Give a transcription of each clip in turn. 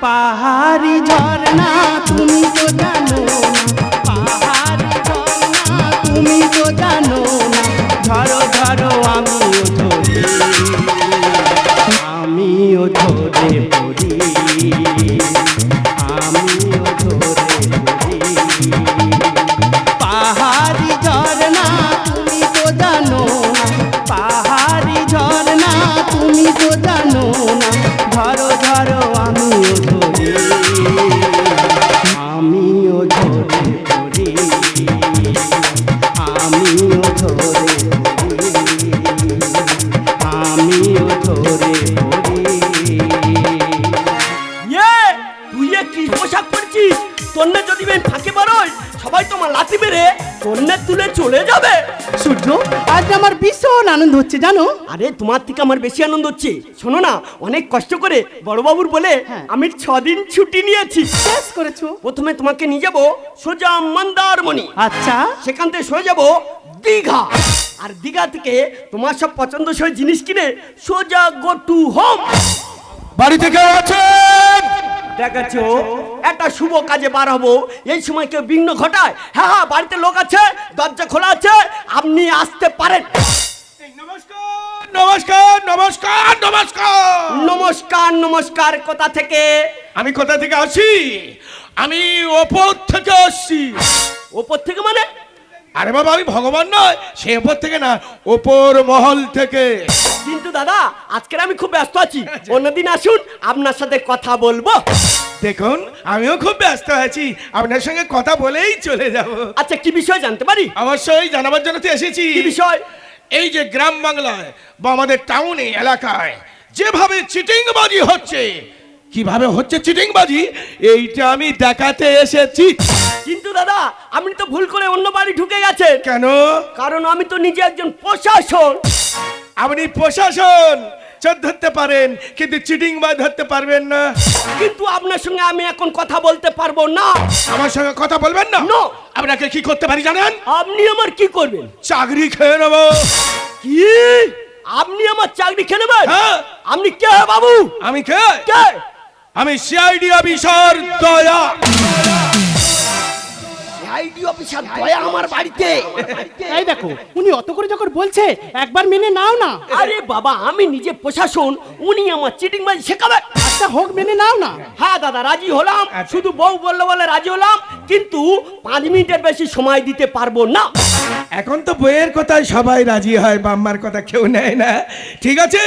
পাহাড়ি ঝর্ণা, তুমি তো জানো পাহাড়ি ঝর্ণা, তুমি তো জানো না। ধরো ধরো, আমিও ধরে। আমিও ধরে। সবাই তোমার লাথি মেরে না তুলে চলে যাবে। সূর্য আজ আমার ভীষণ আনন্দ হচ্ছে জানো? আরে তোমার থেকে আমার বেশি আনন্দ হচ্ছে। শোনো না অনেক কষ্ট করে বড়বাবুর বলে হ্যাঁ। আমি ছদিন ছুটি নিয়েছি। শেষ করেছ? প্রথমে তোমাকে নিয়ে যাব সোজা মন্দারমণি। আচ্ছা। সেখান থেকে সরে যাব দীঘা। আর দীঘা থেকে তোমার সব পছন্দসই জিনিস কিনে সোজা গো টু হোম। বাড়ি থেকে আছেন দেখাচ্ছ? একটা শুভ কাজে বার হব। এই সময় কেউ বিঘ্ন ঘটায়? হ্যাঁ হ্যাঁ বাড়িতে লোক আছে দরজা খোলা আছে আপনি আসতে পারেন। নমস্কার নমস্কার নমস্কার। নমস্কার নমস্কার কোথা থেকে? আমি কোথা থেকে আসি? আমি ওপর থেকে আসছি। ওপর থেকে মানে? আরে বাবা আমি ভগবান নয় সে ওপর থেকে না ওপর মহল থেকে। দাদা আজকের আমি খুব ব্যস্ত আছি। অন্যদিন আসুন আপনার সাথে কথা বলব। দেখুন আমিও খুব ব্যস্ত আছি। আপনার সঙ্গে কথা বলেই চলে যাব। আচ্ছা কি বিষয় জানতে পারি? অবশ্যই জানাবার জন্য তো এসেছি। কি বিষয়? এই যে গ্রাম বাংলায় বা আমাদের টাউনে এলাকায় যেভাবে চিটিংবাজি হচ্ছে কীভাবে হচ্ছে চিটিংবাজি? এইটা আমি দেখাতে এসেছি। কিন্তু দাদা আপনি তো ভুল করে অন্য বাড়ি ঢুকে গেছেন। কেন? কারণ আমি তো নিজে একজন প্রশাসন আপনি প্রশাসন! চোর ধরতে পারেন কিন্তু চিটিংবাজ ধরতে পারবেন না। কিন্তু আপনার সঙ্গে আমি এখন কথা বলতে পারব না। আমার সঙ্গে কথা বলবেন না? No. আপনাকে কি করতে পারি জানেন? আপনি আমার কি করবেন? চাকরি খেয়ে নেব। কি? আপনি আমার চাকরি খেয়ে নেবেন? হ্যাঁ। আপনি কে বাবু? আমি কে? কে? আমি CID officer Daya. ID officer Daya আমার বাড়িতে। এই দেখো উনি অত করে যখন বলছে একবার মেনে নাও না। আরে বাবা আমি নিজে প্রশাসন উনি আমার চিটিং বাজি শেখাবে আচ্ছা হোক মেনে নাও না। হ্যাঁ দাদা রাজি হলাম। শুধু বউ বলল বলে রাজি হলাম কিন্তু পাঁচ মিনিটের বেশি সময় দিতে পারব না। এখন তো বইয়ের কথায় সবাই রাজি হয় বাম্মার কথা কেউ নেয় না। ঠিক আছে?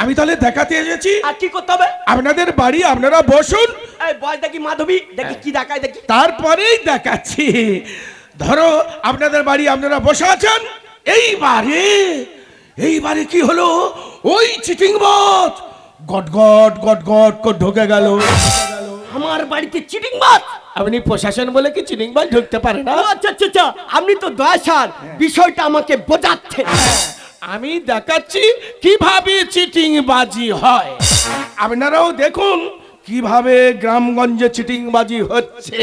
আমি তাহলে দেখাতে এসেছি। আর কি করতে হবে? আপনাদের বাড়ি আপনারা বসুন। এই বয় দেখি মাধবী দেখি কি দেখায় দেখি। তারপরেই দেখাচ্ছি। ধরো আপনাদের বাড়ি আপনারা বসে আছেন। এইবারে এইবারে কি হলো? ওই cheating bot. Got got got got করে ঢুকে গেল। আমার বাড়িতে চিটিং বাজ আপনি প্রশাসন বলে কি চিটিং বাজ ঢুকতে পারে না? আচ্ছা আচ্ছা আচ্ছা। আপনি তো দয়া স্যার বিষয়টা আমাকে বোঝাচ্ছেন। আমি দেখাচ্ছি কীভাবে চিটিং বাজি হয়। আপনারাও দেখুন কীভাবে গ্রামগঞ্জে চিটিং বাজি হচ্ছে।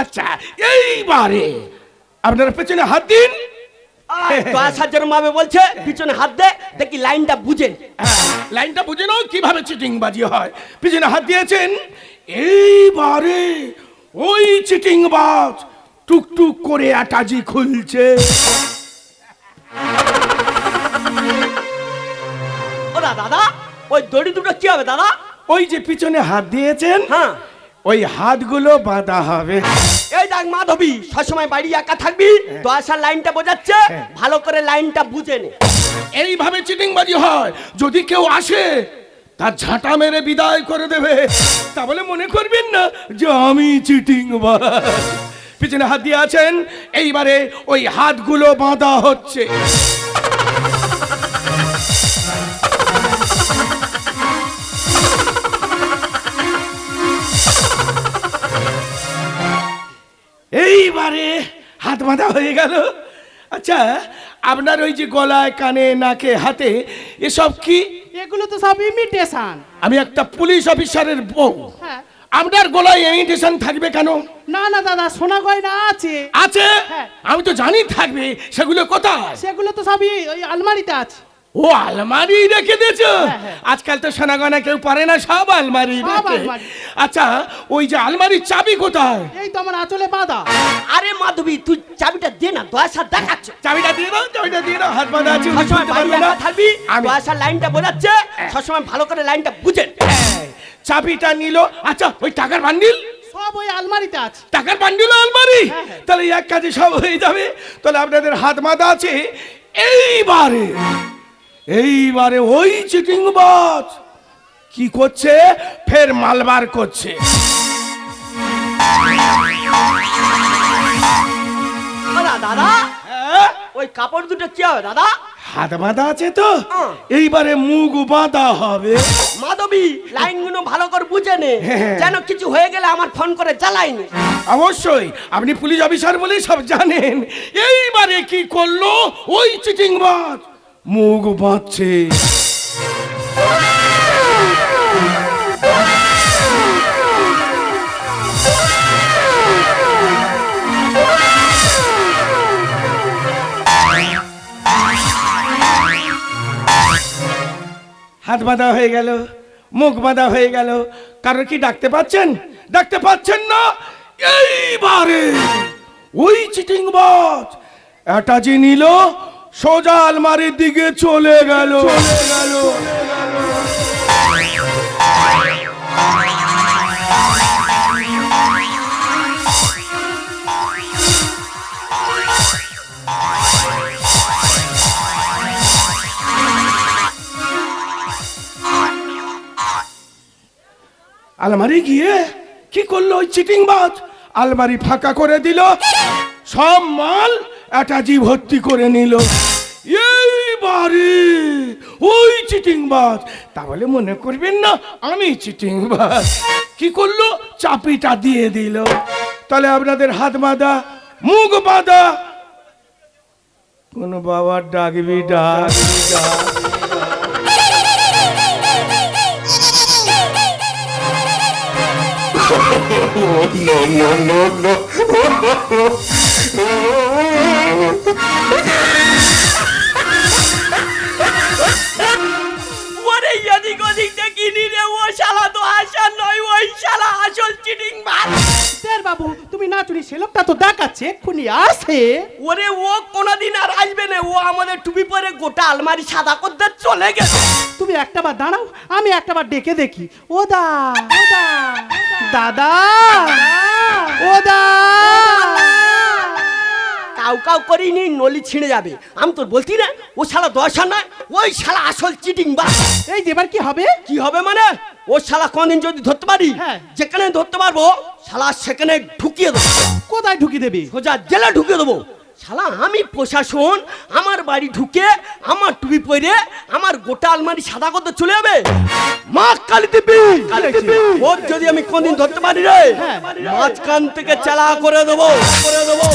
আচ্ছা এইবারে আপনারা পেছনে হাত দিন। বলছে পিছনে হাত দে দেখি লাইনটা বুঝেন। হ্যাঁ, লাইনটা বুঝে নাও কীভাবে চিটিং বাজি হয়। পিছনে হাত দিয়েছেন এইবারে ওই চিটিং বাজ টুকটুক করে আটাজি খুলছে। ও দাদা? ওই দড়ি দুটো কি হবে দাদা? ওই যে পিছনে হাত দিয়েছেন হ্যাঁ। ওই হাতগুলো বাঁধা হবে। এই দেখ মাধবী সবসময় বাড়ি একা থাকবি তো আসার লাইনটা বোঝাচ্ছে ভালো করে লাইনটা বুঝে নে। এইভাবে চিটিংবাজি হয় যদি কেউ আসে তার ঝাঁটা মেরে বিদায় করে দেবে। তা বলে মনে করবেন না যে আমি চিটিং পিছনে হাত দিয়ে আছেন এইবারে ওই হাতগুলো বাঁধা হচ্ছে। এইবারে হাত বাঁধা হয়ে গেল। আচ্ছা আপনার ওই যে গলায় কানে নাকে হাতে এসব কি? এগুলো তো সব ইমিটেশন আমি একটা পুলিশ অফিসারের বউ। হ্যাঁ। আপনার গলায় ইমিটেশন থাকবে কেন? না না দাদা সোনা গয়না আছে। আছে? হ্যাঁ। আমি তো জানি থাকবে সেগুলো কোথায়? সেগুলো তো সবই ওই আলমারিতে আছে। ও আলমারি রেখে দিয়েছ? হ্যাঁ, হ্যাঁ। আজকাল তো সোনা গয়না কেউ পারে না সব আলমারি রেখে। আচ্ছা ওই যে আলমারির চাবি কোথায়? এই তো আমার আঁচলে বাঁধা। আরে মাধবী তুই চাবিটা দে না দয়া সার দেখাচ্ছে। চাবিটা দিয়ে দাও চাবিটা দিয়ে দাও হাত বাঁধা আছে সবসময় বাড়ি একা থাকবি আমি দয়া সার লাইনটা বোঝাচ্ছে সবসময় ভালো করে লাইনটা বুঝেন এই, চাবিটা নিল। আচ্ছা ওই টাকার বান্ডিল? সব ওই আলমারিতে আছে। টাকার বান্ডিল আলমারি? হ্যাঁ। তাহলে এক কাজে সব হয়ে যাবে। তাহলে আপনাদের হাত বাঁধা আছে এইবারে। এইবারে ওই চিটিং বাজ। কি করছে? ফের মালবার করছে। দাদা হ্যাঁ? ওই কাপড় দুটো কি হবে দাদা? হাত বাঁধা আছে তো? হ্যাঁ। এইবারে মুখ বাঁধা হবে। মাধবী লাইনগুলো ভালো করে বুঝে নে। হ্যাঁ। যেন কিছু হয়ে গেলে আমার ফোন করে জ্বালাইনি অবশ্যই আপনি পুলিশ অফিসার বলেই সব জানেন। এইবারে কি করল? ওই চিটিং বাজ। মুখ বাঁধছে। হাত বাঁধা হয়ে গেল, মুখ বাঁধা হয়ে গেল। কারোর কি ডাকতে পাচ্ছেন? ডাকতে পাচ্ছেন না? এইবারে ওই চিটিং বাজ এটা যে নিল সোজা আলমারির দিকে চলে গেল। চলে গেল। আলমারি গিয়ে কি করল ওই চিটিং বাজ আলমারি ফাঁকা করে দিল। সব মাল অ্যাটাজি ভর্তি করে নিল। এইবারে ওই চিটিং বাজ তাহলে মনে করবেন না, আমি চিটিং বাজ কি করল? চাপিটা দিয়ে দিল। তাহলে আপনাদের হাত বাঁধা, মুখ বাঁধা। কোন বাবার ডাকবি ডাকবি ডাক না চুরি সে লোকটা তো দেখাচ্ছে এক্ষুনি আসে ওরে ও কোনোদিন আর আসবে না ও আমাদের টুপি পরে গোটা আলমারি সাদা করতে চলে গেছে তুমি একটা বার দাঁড়াও আমি একটা বার ডেকে দেখি। ও দা ও দা দাদা! ও দা। কাউ কাউ করিনি নলি ছিঁড়ে যাবে। আমি তোর বলছি না ও শালা দশা নয় ওই শালা আসল চিটিং বা এই যে এবার কি হবে? কি হবে মানে? ও শালা কোনদিন যদি ধরতে পারি হ্যাঁ। যেখানে ধরতে পারব শালা সেখানে ঢুকিয়ে দেবো। কোথায় ঢুকি দেবে? সোজা জেলে ঢুকিয়ে দেবো। শালা আমি প্রশাসন আমার বাড়ি ঢুকে আমার টুপি পরে আমার গোটা আলমারি সাদা করতে চলে যাবে। মা কালী দেবী কালী দেবী ওর যদি আমি কোনদিন ধরতে পারি রে হ্যাঁ। মাঝখান থেকে চালা করে দেবো করে দেবো।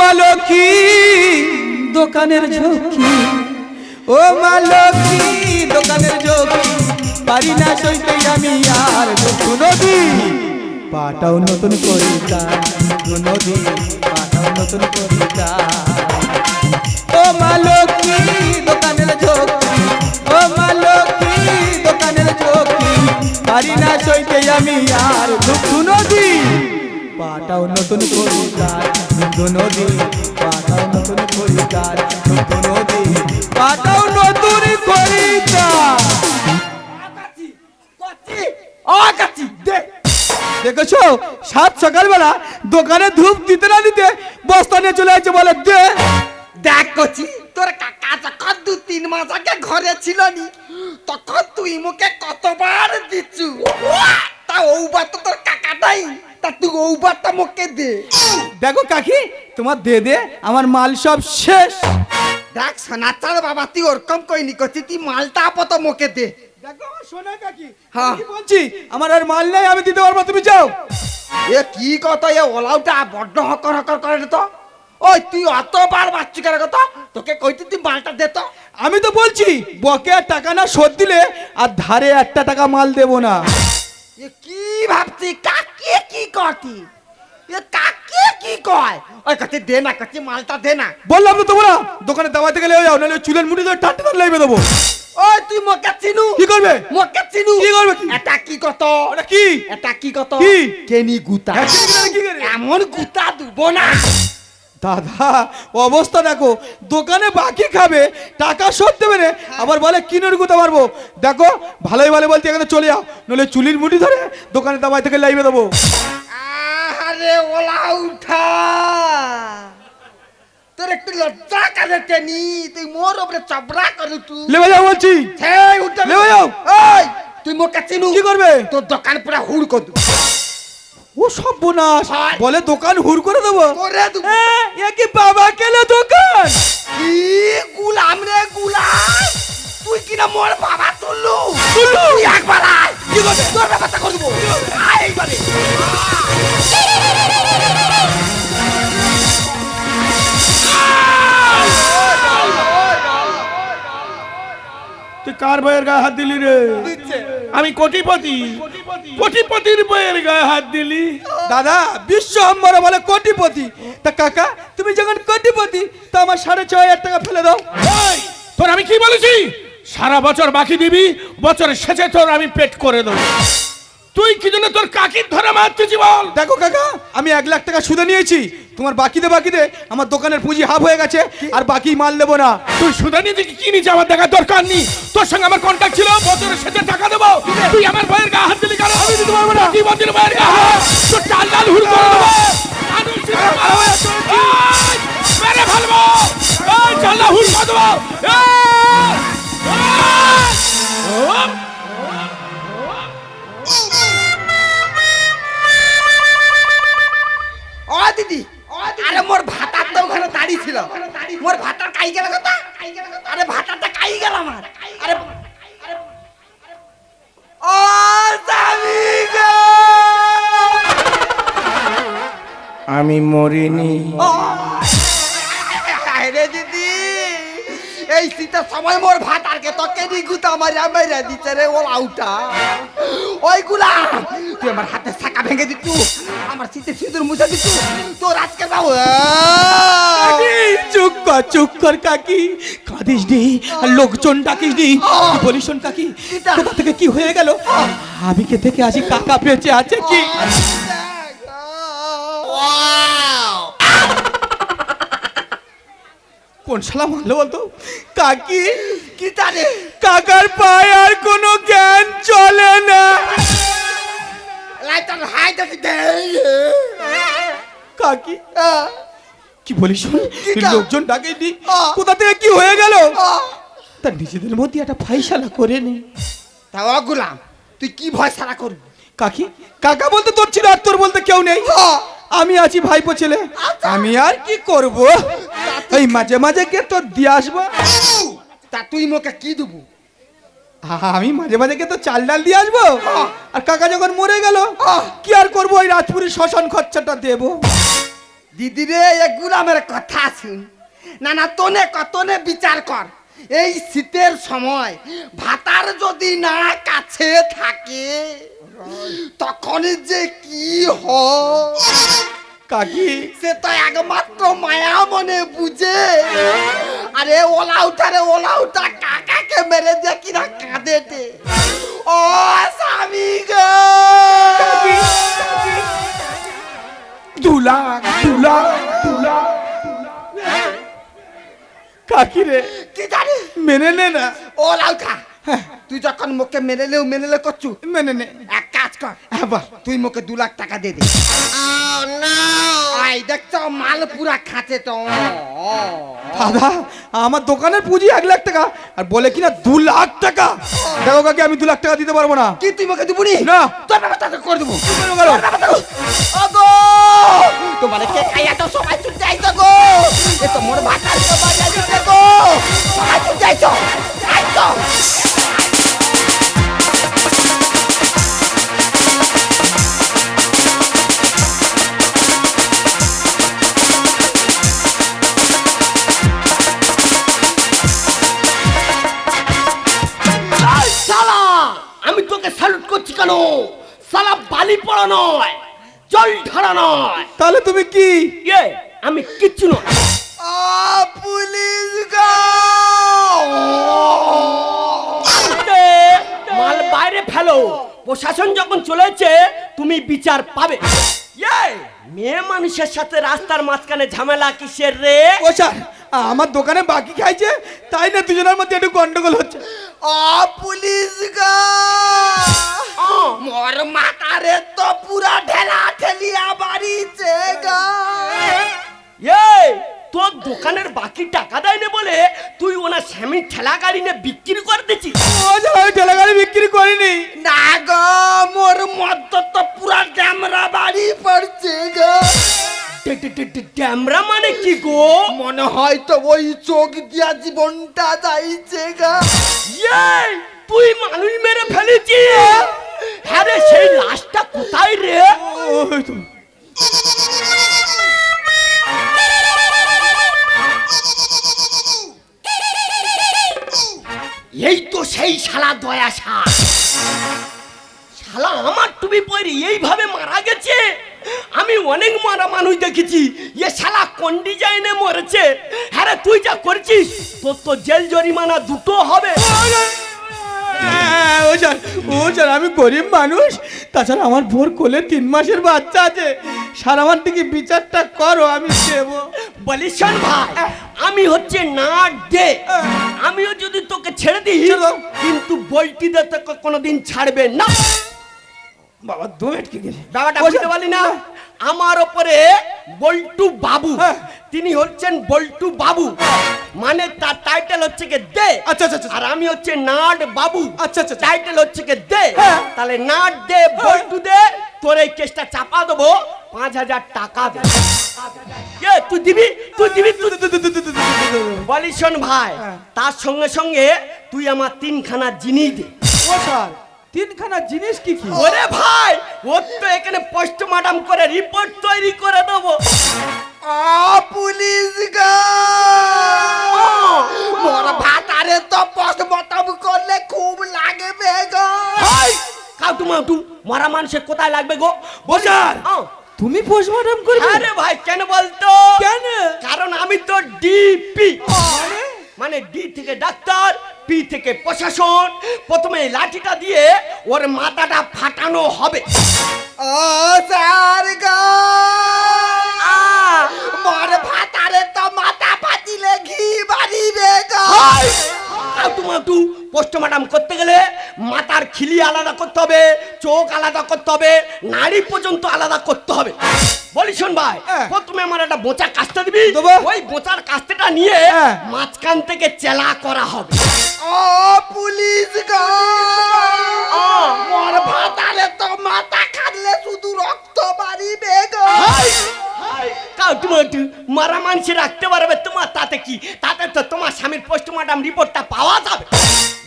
মালকি দোকানের ঝোঁকি ও মালকি দোকানের ঝোঁকি পারি না সইতে আমি আর নদী। পাটাও নতুন করিতা নদী। নতুন করিতা ও মালকি দোকানের ঝোঁকি ও মালকি দোকানের ঝোঁকি পারি না সইতে আমি আর দুঃখ নদী। পাটাও নতুন করিতার দুঃখ নদী পাটাও নতুন করিতার দুঃখ নদী পাটাও নতুন করিতার ও কাচ্চি দে। দেখেছ? সাত সকালবেলা দোকানে ধূপ দিতে না দিতে বস্তা নিয়ে চলে যাচ্ছে বলে দে। দেখ কচি তোর কাকা যখন দু তিন মাস আগে ঘরে ছিল নি তখন তুই মুখে কতবার দিচ্ছু তা ওবার তো তোর কাকা নাই তা তুই ওবারটা মুখে দে। দেখো কাকি তোমার দে দে আমার মাল সব শেষ। দেখ সোনাচার বাবা তুই ওরকম কইনি কচি তুই মালটা আপাতত মুখে দে। দেখো আমার সোনা কাকি হ্যাঁ। কি বলছি? আমার আর মাল নেই আমি দিতে পারব তুমি যাও। এ কি কথা এ ওলাউটা বড্ড হকর হকর করে তো। ওই তুই অতবার বাচ্চু কেন কথা তোকে কইতে তুই মালটা দে তো। আমি তো বলছি বকেয়া টাকা না শোধ দিলে আর ধারে একটা টাকা মাল দেবো না। এ কি ভাবছি কাকে কি করতি? এ কাকে কি কয়? ওই কাছে দে না কাছে মালটা দে না। বললাম তো তোমরা দোকানে দাবাতে গেলে নাহলে চুলের মুঠি ধরে টানতে টান লাগবে দেবো। ওই তুই মোকে চিনু? কি করবে? মোকে চিনু? কি করবে? এটা কি কত ওটা কি? এটা কি কত কি? কেনি গুতা। হ্যাঁ, কি করে, এমন গুতা দুবো না। দাদা অবস্থা দেখো দোকানে বাকি খাবে টাকা শোধ দেবে না আবার বলে কিনের গুতে পারব দেখো ভালোই ভালো বলতে এখানে চলে যাও নলে চুলির মুঠি ধরে দোকানে দাবাই থেকে লাইবে দেবো। আরে ওলা উঠা। একটু লজ্জা কাজে টেনি? তুই মোর উপরে চবড়া করু তুই। লেবে যাও বলছি। সেই উঠে লেবে যাও। ওই তুই মোকে চিনু? কি করবে? তোর দোকান পুরা হুড় কর দেবো। ও সর্বনাশ। বলে দোকান হুর করে দেবো? করে দেবো। এ কি বাবা কেলে দোকান? কি গুলাম রে গুলাম। তুই কিনা মোর বাবা তুললু? তুললু? একবার আয়। কি করবে? তোর ব্যাপারটা করে দেবো। আয় এইবারে। তুই কার বইয়ের গায়ে হাত দিলি রে? আমি কোটিপতি। কোটিপতির বইয়ের গায়ে হাত দিলি। দাদা বিশ্ব হাম্বরা বলে কোটিপতি। তা কাকা তুমি যখন কোটিপতি তা আমার সাড়ে ছয় হাজার টাকা ফেলে দাও। তোর আমি কি বলেছি? সারা বছর বাকি দিবি বছরের শেষে তোর আমি পেট করে দেবো। তুই কি জন্য তোর কাকির ধরে মারতেছি বল? দেখো কাকা আমি এক লাখ টাকা সুদে নিয়েছি। তোমার বাকিতে বাকিতে আমার দোকানের পুঁজি হাফ হয়ে গেছে আর বাকি মাল দেবো না। তুই সুদানি থেকে কি নিচে আমার দেখার দরকার নেই? তোর সঙ্গে আমার কন্ট্যাক্ট ছিল বছরের সাথে টাকা দেবো। তুই আমার বইয়ের গা হাত দিলি কেন? আমি দিতে পারব না। কি বছরের বইয়ের গায়ে হাত? তোর ডাল ডাল হুল করে দেবো। মেরে ফেলব। চাল না হুল করে দেবো। দিদি। আরে মোর ভাতার তো ওখানে দাঁড়িয়ে ছিল। মোর ভাতার কাই গেল কথা? আরে ভাতারটা কাই গেল আমার? আরে আরে- ও স্বামী গো! আমি মরিনি। আরে দিদি এই শীতের সময় মোর ভাতারকে তো কেনি গুতা মারি মেরে দিচ্ছে রে ও লাউটা ওই গুলাম তুই আমার হাতে শাখা ভেঙে দিতু। আমার শীতে সিঁদুর মুছে দিতু। তোর আজকে যাও এই, চুপ কর চুপ কর কাকি। কাঁদিস নি আর লোকজন ডাকিস নি। বলিস শোন কাকি কোথা থেকে কি হয়ে গেল? আমি কে থেকে আছি কাকা বেঁচে আছে কি? কোন শালা মারলো বলতো? কাকি কি জানে? কাকার পায়ে আর কোনো জ্ঞান চলে না। কাকি কি বলিস? লোকজন ডাকিস নি কোথা থেকে কি হয়ে গেল? তার নিজেদের মধ্যে একটা ফাইসালা করে নে। তা গুলাম তুই কি ভয় সারা করবি? কাকি কাকা বলতে তোর ছিল আর তোর বলতে কেউ নেই। আমি আছি ভাইপো ছেলে। আমি আর কি করব? এই মাঝে মাঝে গিয়ে তোর দিয়ে আসব? তা তুই মোকে কি দেবো? আমি মাঝে মাঝে গিয়ে তো চাল ডাল দিয়ে আসব? আর কাকা যখন মরে গেল কি আর করব? ওই রাজপুরী শ্মশান খরচাটা দেবো। দিদি রে এ গুলামের কথা শুন। না না তোনে কতনে বিচার কর। এই শীতের সময় ভাতার যদি না কাছে থাকে তখন যে কি হয়? কাকি। সে তো একমাত্র মায়া মনে বুঝে। আরে ওলা উঠা রে ওলা উঠা কাকাকে মেরে দিয়ে কিনা কাঁদেতে ও স্বামী গো! দু তুলা লাখ কাকি রে কি জানি? মেনে নে না। ও লাউকা তুই যখন মুখে মেনে লেও মেনে লে করছু। মেনে নে। এক কর। হ্যাঁ। তুই মুখে দু লাখ টাকা দে দে। আই দেখছ মাল পুরা খাঁচে তো। দাদা আমার দোকানের পুঁজি এক লাখ টাকা আর বলে কিনা দু লাখ টাকা। দেখো কাকি আমি দু লাখ টাকা দিতে পারব না। কি তুই দিবনি? না। তোর ব্যবস্থা করে দেবো। তোমার কে খাইয়া তো সবাই যাইছো গো? এ তো মোর ভাতার তো বাজা দিতে গো। সবাই চুপ যাইছো যাইছো শালা বালি পড়া নয় জল ঢালা নয়। তাহলে তুমি কি? ইয়ে আমি কিচ্ছু নয়। পুলিশ মাল বাইরে ফেলো। প্রশাসন যখন চলেছে তুমি বিচার পাবে। ইয়ে মেয়ে মানুষের সাথে রাস্তার মাঝখানে ঝামেলা কিসের রে? ও আমার দোকানে বাকি খাইছে তাই না দুজনের মধ্যে একটু গন্ডগোল হচ্ছে? আ পুলিশ গো বাকি টাকা দেয়নি বলে তুই ওনার স্বামীর ঠেলা গাড়ি নিয়ে বিক্রি করে দিচ্ছিস ও স্যার আমি ঠেলাগাড়ি বিক্রি করিনি। না গো মোর মদ্য তো পুরা ড্যামরা বাড়ি পড়ছে গো। ড্যামরা মানে কি গো? মনে হয় তো ওই চোখ দিয়া জীবনটা যাইছে গা। এই তুই মানুষ মেরে ফেলেছিস? হ্যাঁ রে সেই লাশটা কোথায় রে? ওই তো। এই তো সেই শালা দয়া শালা আমার টুপি পরে এইভাবে মারা গেছে? আমি অনেক মারা মানুষ দেখেছি এ শালা কোন ডিজাইনে মরেছে? হ্যাঁ তুই যা করছিস তোর তো জেল জরিমানা দুটো হবে। হ্যাঁ, ও স্যার ও স্যার আমি গরিব মানুষ তাছাড়া আমার ভোর কোলে তিন মাসের বাচ্চা আছে। স্যার আমার দিকে বিচারটা করো আমি দেবো। বলিস ভাই আমি হচ্ছে না দে। আমিও যদি তোকে ছেড়ে দিই কিন্তু বইটি দে তোকে কোনোদিন ছাড়বে না। বাবা দু মিনিট ব্যাপারটা ও বুঝতে পারলি না? আমার ওপরে বল্টু বাবু। হ্যাঁ। তিনি হচ্ছেন বল্টু বাবু। মানে তার টাইটেল হচ্ছে কে দে। আচ্ছা, আচ্ছা, আচ্ছা। আর আমি হচ্ছে নাট বাবু। আচ্ছা, আচ্ছা, আচ্ছা। টাইটেল হচ্ছে কে দে। হ্যাঁ। তাহলে নাট দে বল্টু দে তোর এই কেসটা চাপা দেবো। পাঁচ হাজার টাকা দে তুই দিবি তুই দিবি বলি শোন ভাই তার সঙ্গে সঙ্গে তুই আমার তিনখানা জিনিস দে তিনখানা জিনিস কি কি ওরে ভাই ওর তো এখানে পোস্টমর্টম করে রিপোর্ট তৈরি করে দেবো পুলিশ মোর ভাতারে তো পোস্টমর্টম করলে খুব লাগে বেগ কাউ তোমার মরা মানুষের কোথায় লাগবে গো বোঝার তুমি পোস্টমর্টম করবে? আরে ভাই কেন বলতো? কেন? কারণ আমি তো ডিপি মানে? মানে ডি থেকে ডাক্তার পি থেকে প্রশাসন। প্রথমে লাঠিটা দিয়ে ওর মাথাটা ফাটানো হবে। ও স্যার গো! মোর ভাতারে তো মাথা ফাটিলে ঘি বাড়িবে গো! টুমাটু পোস্টমর্টম করতে গেলে মাথার খিলি আলাদা করতে হবে চোখ আলাদা করতে হবে নারী পর্যন্ত আলাদা করতে হবে বলি শোন ভাই হ্যাঁ। প্রথমে আমার একটা বোচা কাস্তে দিবি। ওই বোচার কাস্তেটা নিয়ে হ্যাঁ। মাঝখান থেকে চেলা করা হবে ও পুলিশ গো মোর ভাতালে তো মাথা হাই, কাউ মারা মানুষে রাখতে পারবে। তোমার তাতে কি? তাতে তো তোমার স্বামীর পোস্টমর্টম রিপোর্টটা পাওয়া যাবে।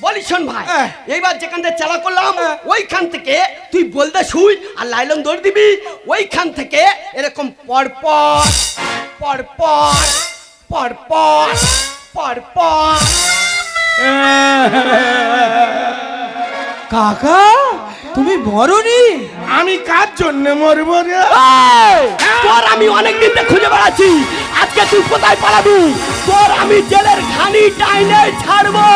বলি শোন ভাই। এইবার যেখান থেকে চালা করলাম। ওইখান থেকে তুই বলতে শুই আর লাইলন দৌড় দিবি। ওইখান থেকে এরকম পরপর পরপর পরপর পরপর। কাকা তুমি মরনি আমি কার জন্য মরব রে? তোর আমি অনেক দিন খুঁজে বেড়াচ্ছি। আজকে তুই কোথায় পালাবি? তোর আমি জেলের ঘানি টাইনে ছাড়বো।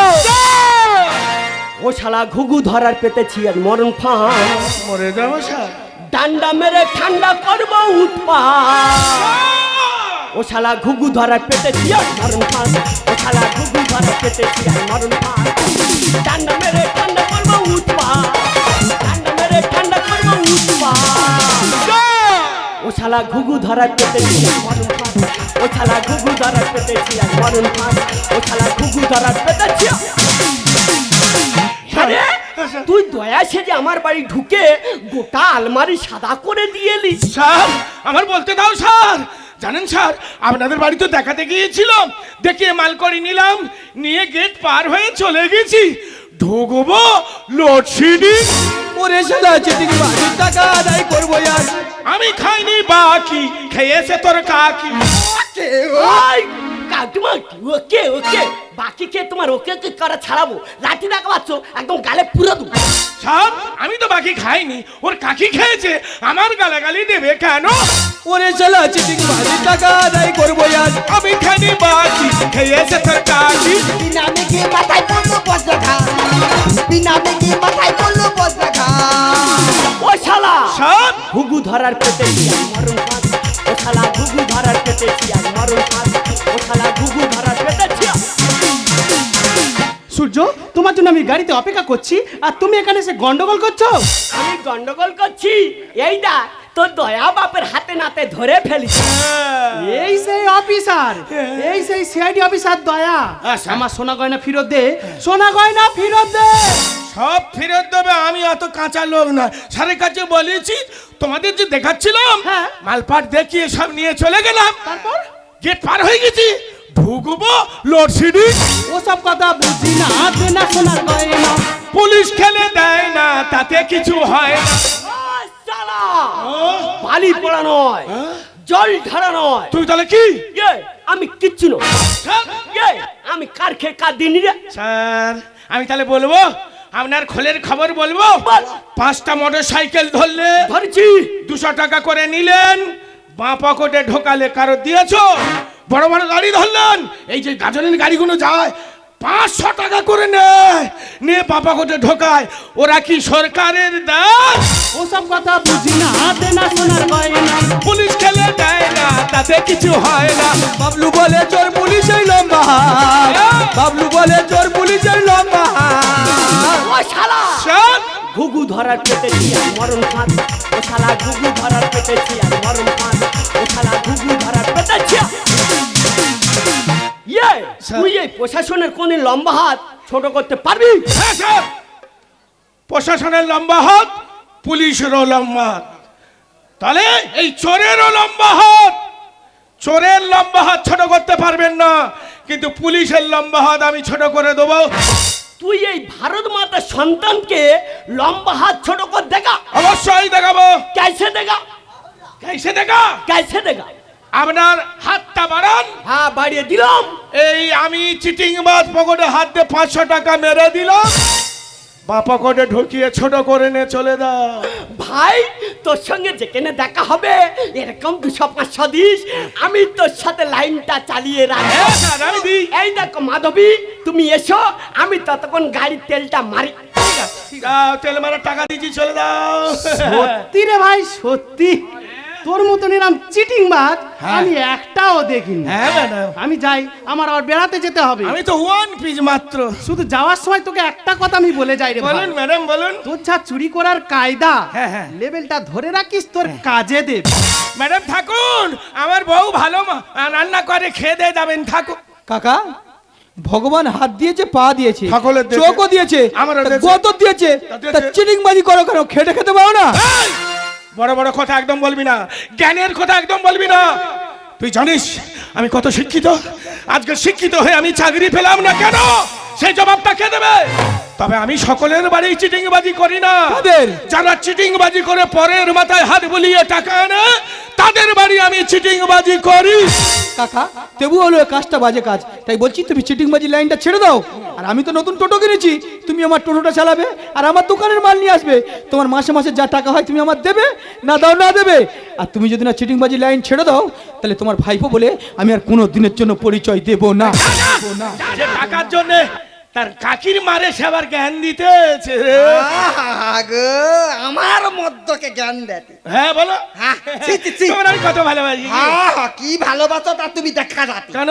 ও শালা ঘুঘু ধরার পেতেছি আর মরণ ফান মরে যাব ডান্ডা মেরে ঠান্ডা করব উৎপা ও শালা ঘুঘু ধরার পেতেছি আর মরণ ফান ও শালা ঘুঘু ধরার পেতেছি আর মরণ ফান ডান্ডা মেরে ঠান্ডা করব উৎপা ও শালা ঘুঘু ধরার পেতেছি ও শালা ঘুঘু ধরার পেতেছি আর মরণ ফান ও শালা ঘুঘু ধরার পেতেছি তুই দয়া সেজে আমার বাড়ি ঢুকে গোটা আলমারি সাদা করে দিয়ে এলি। স্যার আমার বলতে দাও স্যার। জানেন স্যার আপনাদের বাড়ি তো দেখাতে গিয়েছিলাম। দেখিয়ে মাল করে নিলাম নিয়ে গেট পার হয়ে চলে গেছি। ঢুকবো লোডশেডিং ওরে শালা চিটিং বাড়ি টাকা আদায় করব আর আমি খাইনি বাকি খেয়েছে তোর কাকি। আই, কাকা তোমার ওকে ওকে বাকি কে তোমার? ওকে ওকে করা ছাড়াবো? লাঠি দেখা পাচ্ছ একদম গালে পুরো দেবো। সব? আমি তো বাকি খাইনি। ওর কাকি খেয়েছে। আমার গালাগালি দেবে কেন? ওরে চলা চিটিং বাজি টাকা আদায় করব আজ। আমি খানি বাকি খেয়েছে তোর কাকি। বিনা মেঘে মাথায় পড়ল বজ্রাঘাত বিনা মেঘে মাথায় পড়ল বজ্রাঘাত ও শালা! সব? ঘুঘু ধরার আর মরণ ও শালা ঘুঘু ধরার আর মরণ শালা ঘুঘু সূর্য তোমার জন্য আমি গাড়িতে অপেক্ষা করছি আর তুমি এখানে এসে গন্ডগোল করছ? আমি গন্ডগোল করছি এই দা তোর দয়া বাপের হাতে নাতে ধরে ফেলিস। এই সেই অফিসার এই সেই সিআইডি অফিসার দয়া। আচ্ছা। আমার সোনা গয়না ফেরত দে সোনা গয়না ফেরত দে। সব ফেরত দেবে আমি অত কাঁচা লোক না স্যারের কাছে বলেছি তোমাদের যে দেখাচ্ছিলাম হ্যাঁ। মালপাট দেখিয়ে সব নিয়ে চলে গেলাম। তারপর? গেট পার হয়ে গেছি। ঢুকবো লোডশেডিং ওসব কথা বুঝি না দে না সোনার গয়না পুলিশ খেলে দেয় না তাতে কিছু হয় না। ও শালা! বালি পড়া নয় জল ঢালা নয়। তুই তাহলে কি? ইয়ে আমি কিচ্ছু নয়। ইয়ে আমি কার খেয়ে কার দিন রে? স্যার আমি তাহলে বলব আপনার খোলের খবর বলব? পাঁচটা মোটর সাইকেল ধরলে ধরেছি। দুশো টাকা করে নিলেন। বাঁ পকেটে ঢোকালে কারও দিয়েছ? বড় বড় গাড়ি ধরলেন। এই যে গাজনের গাড়িগুলো যায় পাঁচশো টাকা করে নেয়। নিয়ে বাঁ পকেটে ঢোকায়। ওরা কি সরকারের দাস? ওসব কথা বুঝি না দে না সোনার গয়না। পুলিশ খেলে দেয় না তাতে কিছু হয় না। বাবলু বলে চোর পুলিশের লম্বা হাত। বাবলু বলে চোর পুলিশের লম্বা হাত। শালা! ঘুঘু ধরার পেতেছি আর মরণ ফাঁস ও শালা ঘুঘু ধরার পেতেছি আর মরণ ফাঁস ও শালা ঘুঘু ধরার পেতেছি ইয়ে তুই এই প্রশাসনের কোন লম্বা হাত ছোট করতে পারবি? হ্যাঁ স্যার। প্রশাসনের লম্বা হাত পুলিশেরও লম্বা হাত। তাহলে এই চোরেরও লম্বা হাত। চোরের লম্বা হাত ছোট করতে পারবেন না কিন্তু পুলিশের লম্বা হাত আমি ছোট করে দেবো। তুই এই ভারত মাতার সন্তানকে লম্বা হাত ছোট করে দেখা। অবশ্যই দেখাবো। কেসে দেখা। কেসে দেখা। কেসে দেখা। আপনার হাতটা বাড়ান। হ্যাঁ বাড়িয়ে দিলাম। এই আমি চিটিং মাছ পকেটে হাত দিয়ে পাঁচশো টাকা মেরে দিলাম। বা পকেটে ঢুকিয়ে ছোট করে নিয়ে চলে দাও ভাই তোর সঙ্গে যেখানে দেখা হবে এরকম দুশো পাঁচশো দিস আমি তোর সাথে লাইনটা চালিয়ে রাখব। হ্যাঁ আমি এই দেখো মাধবী তুমি এসো আমি ততক্ষণ গাড়ির তেলটা মারি। দাও তেল মারা টাকা দিয়েছি চলে দাও সত্যি রে ভাই সত্যি। তোর মতন এরম চিটিং মাছ আমি একটাও দেখিনি। হ্যাঁ ম্যাডাম আমি যাই আমার আবার বেড়াতে যেতে হবে। আমি তো ওয়ান পিস মাত্র। শুধু যাওয়ার সময় তোকে একটা কথা আমি বলে যাই রে বলুন ম্যাডাম বলুন। তোর যা চুরি করার কায়দা হ্যাঁ, হ্যাঁ। লেভেলটা ধরে রাখিস তোর কাজে দেবে ম্যাডাম থাকুন। আমার বউ ভালো মা- রান্না করে খেয়ে দিয়ে যাবেন থাকুন। কাকা ভগবান হাত দিয়েছে পা দিয়েছে সকলের চোখও দিয়েছে। গত দিয়েছে। তা দিয়েছে। চিটিং বাজি করো কেন? খেটে খেতে পারো না? এই! বড় বড় কথা একদম বলবি না। জ্ঞানের কথা একদম বলবি না। তুই জানিস, আমি কত শিক্ষিত? আজকে শিক্ষিত হয়ে আমি চাকরি পেলাম না কেন? সেই জবাবটা কে দেবে? তবে আমি সকলের বাড়ি চিটিংবাজি করি না কাদের? যারা চিটিংবাজি করে পরের মাথায় হাত বুলিয়ে টাকা আনে তাদের বাড়ি আমি চিটিংবাজি করি কাকা তবু হলো কাজটা বাজে কাজ তাই বলছি তুমি চিটিং বাজি লাইনটা ছেড়ে দাও আর আমি তো নতুন টোটো কিনেছি তুমি আমার টোটোটা চালাবে আর আমার দোকানের মাল নিয়ে আসবে তোমার মাসে মাসে যা টাকা হয় তুমি আমার দেবে না দাও না দেবে আর তুমি যদি না চিটিং বাজি লাইন ছেড়ে দাও তাহলে তোমার ভাইপো বলে আমি আর কোনো দিনের জন্য পরিচয় দেব না দেব না যে টাকার জন্য তার কাকির মারে সেবার জ্ঞান দিতে গো, আমার মধ্যকে জ্ঞান দেতে হ্যাঁ বলো। হ্যাঁ। তোমার আমি কত ভালোবাসি কি? ভালোবাসো তা তুমি দেখা যাতে কেন।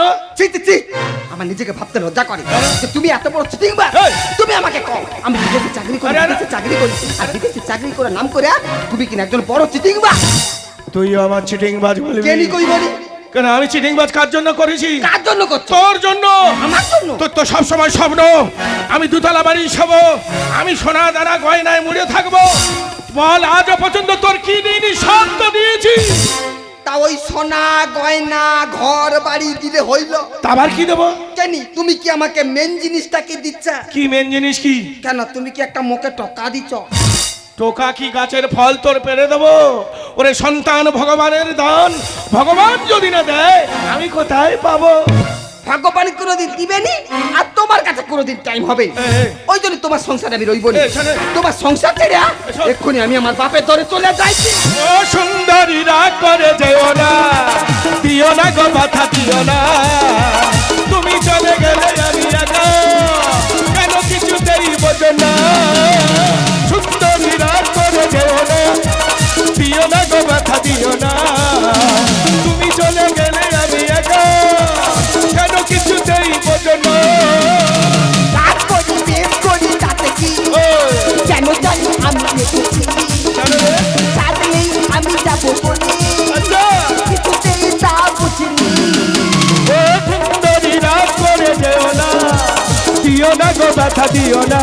আমার নিজেকে ভাবতে লজ্জা করে। তুমি এত বড় চিটিং এই! তুমি আমাকে কও আমি বিদেশে চাকরি করি! বিদেশে চাকরি করি। আর বিদেশে চাকরি করে নাম করে তুমি কিনা একজন বড় চিটিং তুই আমার চিটিং বাজ বলবি। কেনি কই বলি? কেন আমি চিটিং বাজ কার জন্য করেছি? কার জন্য করছ? তোর জন্য। আমার জন্য তোর তো সব সময় স্বপ্ন। আমি দুতলা বাড়ি সব আমি সোনা দানা গয়নায় মুড়ে থাকব। বল আজও পর্যন্ত তোর কি দিইনি? সব তো দিয়েছি। তা ওই সোনা গয়না ঘর বাড়ি দিলে হইল। আবার কি দেবো? কেনি তুমি কি আমাকে মেন জিনিসটাকে দিচ্ছা? কি মেন জিনিস কি? কেন তুমি কি একটা মুখে টকা দিচ্ছ? টোকা কি গাছের ফল তোর পেরে দেবো? ওরে সন্তান ভগবানের দান। ভগবান যদি না দেয় আমি কোথায় পাবো? ভগবান কোনোদিন দিবেনি আর তোমার কাছে কোনোদিন টাইম হবে ওই জন্য তোমার সংসারে আমি রইব না। তোমার সংসার ছেড়ে এক্ষুনি আমি আমার বাপের ধরে চলে যাইছি। ও সুন্দরী রাগ করে যেও না। দিও না গো মাথা দিও না। তুমি চলে গেলে আমি একা কেন কিছুতেই বোঝো না? ব্যথা দিও না।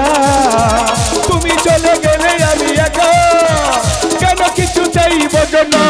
তুমি চলে গেলে আমি একা। কেন কিছুতেই বোঝো না?